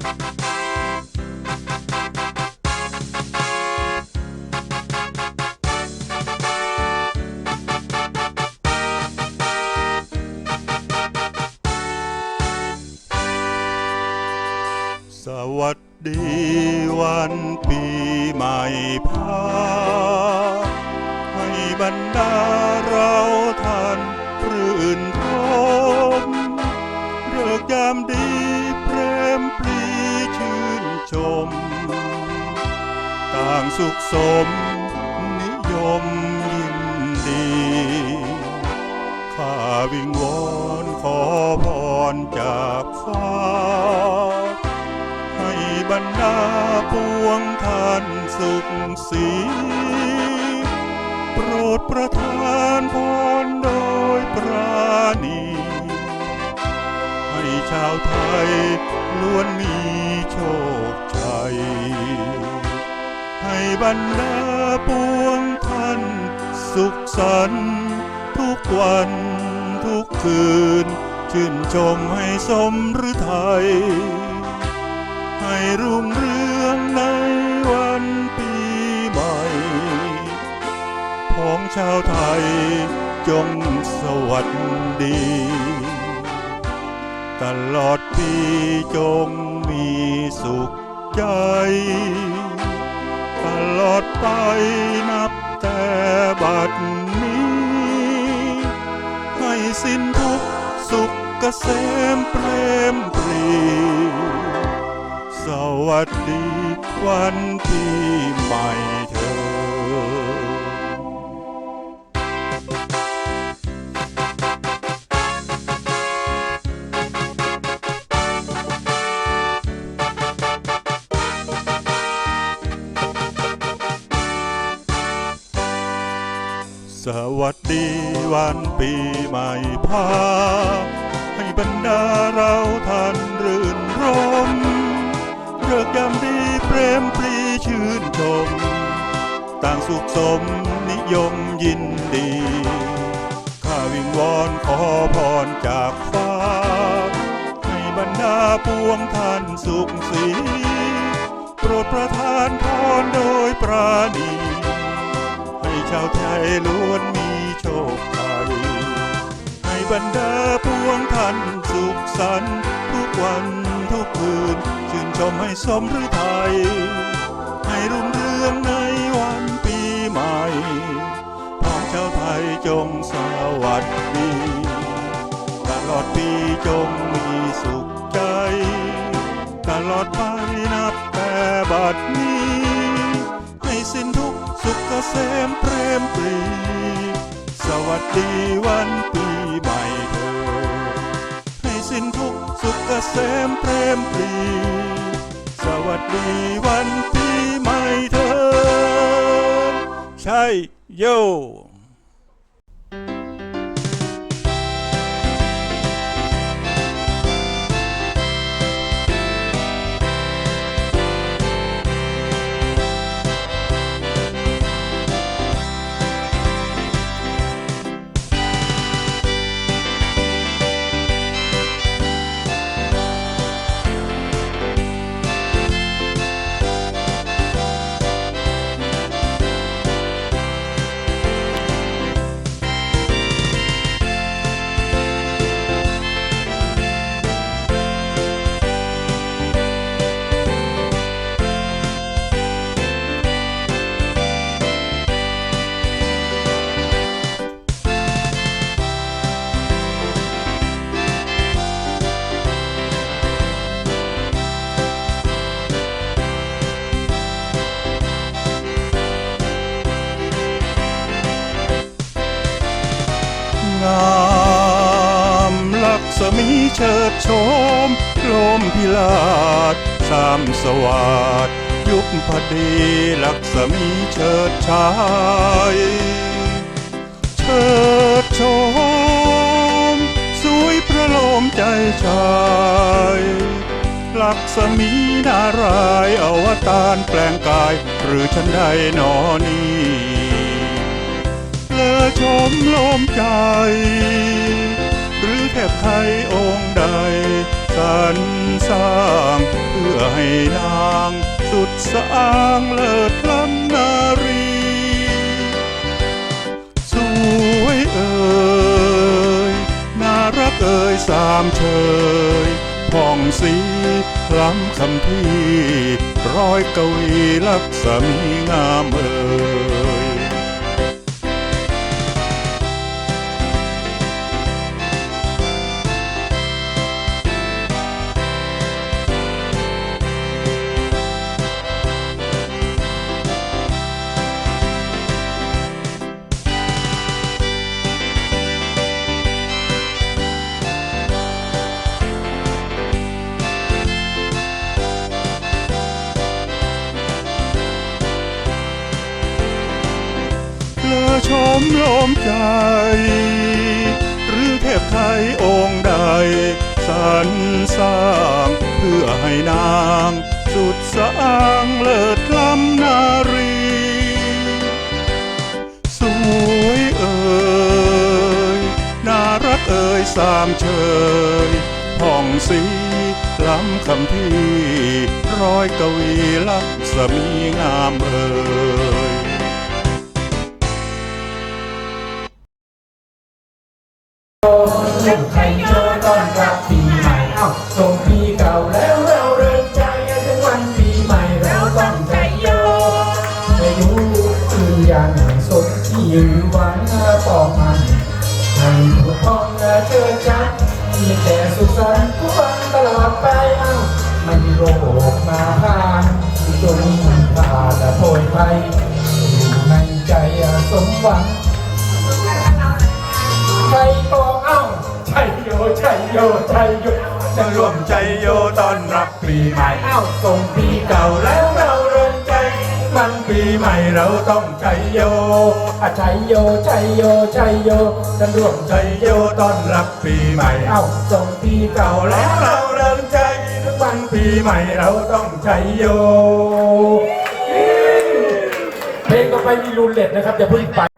สวัสดีวันปีใหม่พาให้บรรดาเราท่านรื่นรมเริกยามดีเพรมปรี ชม ต่างสุขสมนิยมยินดี ข้าวิงวอนขอพรจากฟ้า ให้บรรดาปวงท่านสุขสีโปรดประทานพรโดยปราณี ให้ชาวไทยล้วนมี บรรดาปวงท่าน สุขสันต์ทุกวันทุกคืน ชื่นชมให้สมฤทัยให้รุ่งเรืองในวันปีใหม่ ของชาวไทยจงสวัสดี ตลอดปีจงมีสุขใจ ลอดไปนับแต่บัดนี้ ให้สิ้นทุกสุขเกษมเปรมปรี สวัสดีวันปีใหม่ วัสดีวันปีใหม่พาให้บรรดาเราท่านรื่นรมเลิกยามดีเปรมปรีชื่นชม ต่างสุขสมนิยมยินดี ข้าวิงวอนขอพรจากฟ้า ให้บรรดาปวงท่านสุขสีโปรดประทานพรโดยปราณีให้ชาวไทยล้วนมี คชัย ให้บรรดาปวงท่านสุขสันต์ทุกวันทุกคืน ชื่นชมให้สมฤทัยให้รุ่งเรืองในวันปีใหม่ของชาวไทยจงสวัสดีตลอดปีจงมีสุขใจ ตลอดไปนับแต่บัดนี้ ให้สิ้นทุกสุขเกษมเปรมปรี วัสดีวันปีใหม่เธอ ให้สิ้นทุกสุขเกษมเพรมปรี สวัสดีวันปีใหม่เธอ ใช่โย มีเชิดโชมลมพิลาดสามสวัสดยุคพอดีลักษมีเชิดชาย เชิดโชม สวยประโลมใจชายลักษมีนารายอวตารแปลงกาย หรือฉันใดหนอนี้เลอชมลมใจ แทบไทยองค์ใดสรรสร้างเพื่อให้นางสุดสะอางเลิศล้ำนารี สวยเอ่ยน่ารักเอ่ยสามเชยผ่องสีล้ำคำที่ร้อยกวีลักษมีงามเอ่ย ชมโลมใจ หรือเทพไทยองค์ใดสรรสร้างเพื่อให้นาง สุดสะอางเลิศล้ำนารี สวยเอ่ยน่ารักเอ่ยสามเชยผ่องสีล้ำคำที่ร้อยกวีลักษมีงามเอ่ย ไทยโยต้อนรับปีใหม่เอ้าส่งปีเก่าแล้วเราเริ่มใจถึงวันปีใหม่เราต้องใจโยอายุคืนยังสดที่ยืนหวังปอกมันให้ทุกห้องเจอจันมีแต่สุขสันต์ทุกวันตลอดไปเอ้าไม่มีโรคมาผ่านจนผ่าและโผยไปอยู่ในใจสมหวัง โยชัยโยชัยโยจะรวมใจโยตอนรับปีใหม่เอ้าส่งปีเก่าแล้วเราเริ่มใจมันปีใหม่เราต้องชัยโยอะชัยโยชัยโยชัยโยจะรวมใจโยตอนรับปีใหม่เอ้าส่งปีเก่าแล้วเราเริ่มใจทุกวันปีใหม่เราต้องชัยโยเพลงต่อไปมีรูเล็ตนะครับอย่าเพิ่งไป